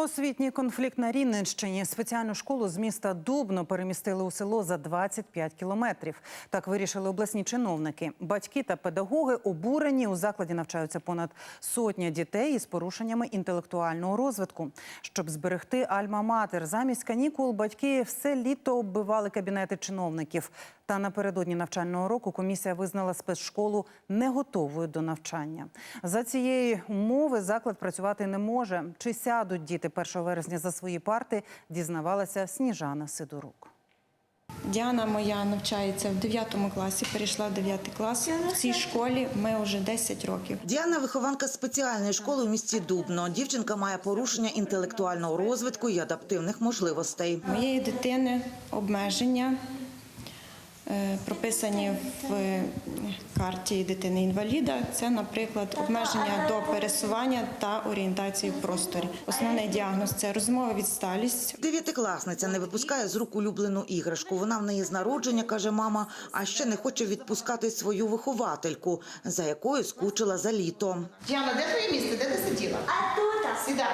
Освітній конфлікт на Рівненщині. Спеціальну школу з міста Дубно перемістили у село за 25 кілометрів. Так вирішили обласні чиновники. Батьки та педагоги обурені. У закладі навчаються понад сотня дітей із порушеннями інтелектуального розвитку. Щоб зберегти альма-матер, замість канікул батьки все літо оббивали кабінети чиновників. Та напередодні навчального року комісія визнала спецшколу не готовою до навчання. За цієї умови заклад працювати не може. Чи сядуть діти 1 вересня за свої парти, дізнавалася Сніжана Сидорук. Діана моя навчається в 9 класі, перейшла в 9 клас. В цій школі ми вже 10 років. Діана вихованка спеціальної школи у місті Дубно. Дівчинка має порушення інтелектуального розвитку і адаптивних можливостей. Моєї дитини обмеження прописані в карті дитини інваліда. Це, наприклад, обмеження до пересування та орієнтації в просторі. Основний діагноз це розмова відсталість. Дев'ятикласниця не випускає з рук улюблену іграшку. Вона в неї з народження, каже мама, а ще не хоче відпускати свою виховательку, за якою скучила за літо. Діана, де твоє місце? Де ти сиділа? А тут Сідай.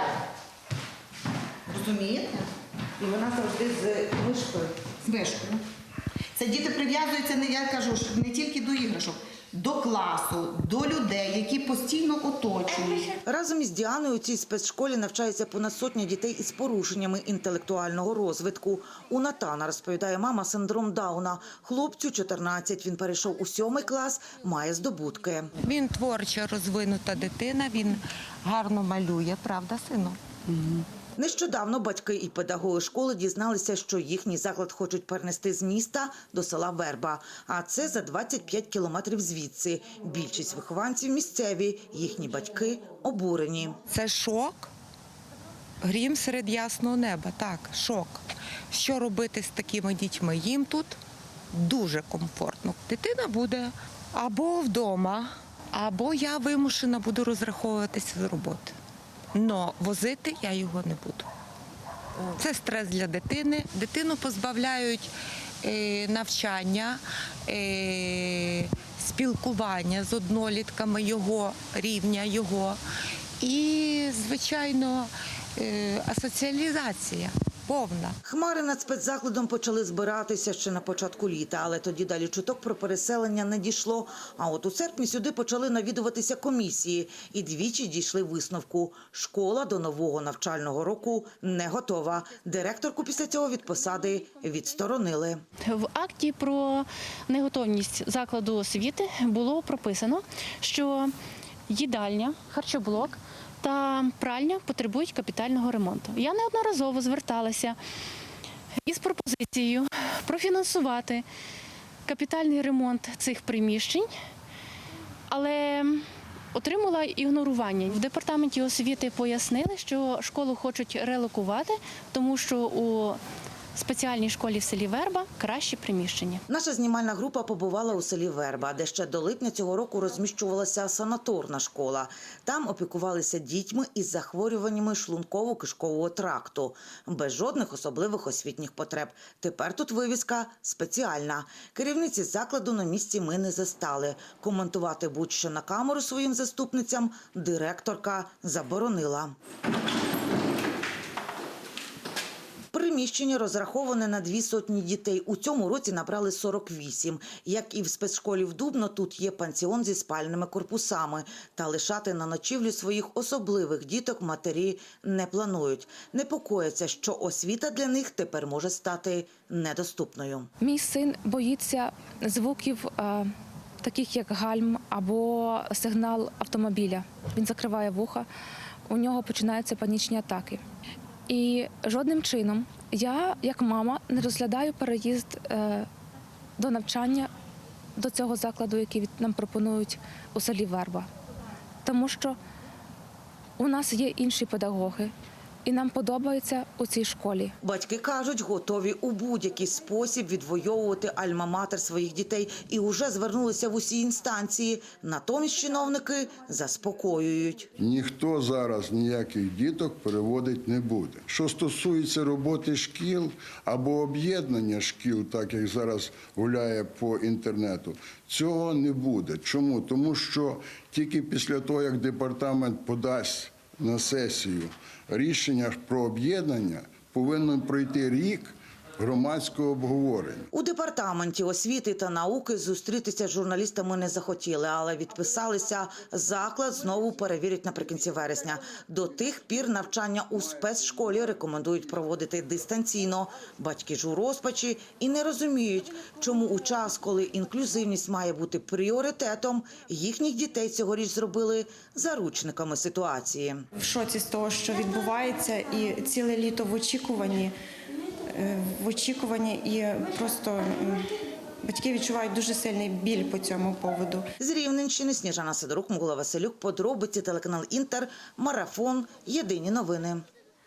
Розумієте? І вона завжди з мишкою. З мишкою. Це діти прив'язуються, не я кажу, не тільки до іграшок, до класу, до людей, які постійно оточують. Разом із Діаною у цій спецшколі навчається понад сотня дітей із порушеннями інтелектуального розвитку. У Натана, розповідає мама, синдром Дауна. Хлопцю 14, він перейшов у сьомий клас, має здобутки. Він творчо розвинута дитина, він гарно малює, правда, сину? Нещодавно батьки і педагоги школи дізналися, що їхній заклад хочуть перенести з міста до села Верба. А це за 25 кілометрів звідси. Більшість вихованців місцеві, їхні батьки обурені. Це шок. Грім серед ясного неба. Так, шок. Що робити з такими дітьми? Їм тут дуже комфортно. Дитина буде або вдома, або я вимушена буду розраховуватися з роботи. Но возити я його не буду. Це стрес для дитини. Дитину позбавляють е, навчання, е, спілкування з однолітками його рівня його. І, звичайно, е, асоціалізація повна. Хмари над спецзакладом почали збиратися ще на початку літа, але тоді далі чуток про переселення не дійшло. А от у серпні сюди почали навідуватися комісії і двічі дійшли висновку. Школа до нового навчального року не готова. Директорку після цього від посади відсторонили. В акті про неготовність закладу освіти було прописано, що їдальня, харчоблок та пральня потребують капітального ремонту. Я неодноразово зверталася із пропозицією профінансувати капітальний ремонт цих приміщень, але отримала ігнорування. В департаменті освіти пояснили, що школу хочуть релокувати, тому що у спеціальній школі в селі Верба кращі приміщення. Наша знімальна група побувала у селі Верба, де ще до липня цього року розміщувалася санаторна школа. Там опікувалися дітьми із захворюваннями шлунково-кишкового тракту, без жодних особливих освітніх потреб. Тепер тут вивіска спеціальна. Керівниці закладу на місці ми не застали. Коментувати будь-що на камеру своїм заступницям директорка заборонила. Приміщення розраховане на дві сотні дітей. У цьому році набрали 48. Як і в спецшколі в Дубно, тут є пансіон зі спальними корпусами. Та лишати на ночівлю своїх особливих діток матері не планують. Непокояться, що освіта для них тепер може стати недоступною. Мій син боїться звуків, е, таких як гальм або сигнал автомобіля. Він закриває вуха, у нього починаються панічні атаки. І жодним чином я, як мама, не розглядаю переїзд е, до навчання до цього закладу, який нам пропонують у селі Верба. Тому що у нас є інші педагоги, і нам подобається у цій школі. Батьки кажуть, готові у будь-який спосіб відвоювати альма-матер своїх дітей і вже звернулися в усі інстанції. Натомість чиновники заспокоюють. Ніхто зараз ніяких діток переводить не буде. Що стосується роботи шкіл або об'єднання шкіл, так як зараз гуляє по інтернету, цього не буде. Чому? Тому що тільки після того, як департамент подасть на сесію. Рішення про об'єднання, повинно пройти рік громадського обговорення. У департаменті освіти та науки зустрітися з журналістами не захотіли, але відписалися. Заклад знову перевірять наприкінці вересня. До тих пір навчання у спецшколі рекомендують проводити дистанційно. Батьки ж у розпачі і не розуміють, чому у час, коли інклюзивність має бути пріоритетом, їхніх дітей цьогоріч зробили заручниками ситуації. В шоці з того, що відбувається, і ціле літо в очікуванні, в очікуванні і просто батьки відчувають дуже сильний біль по цьому поводу. З Рівненщини Сніжана Сидорук, Микола Василюк, подробиці телеканал Інтер, Марафон, Єдині новини.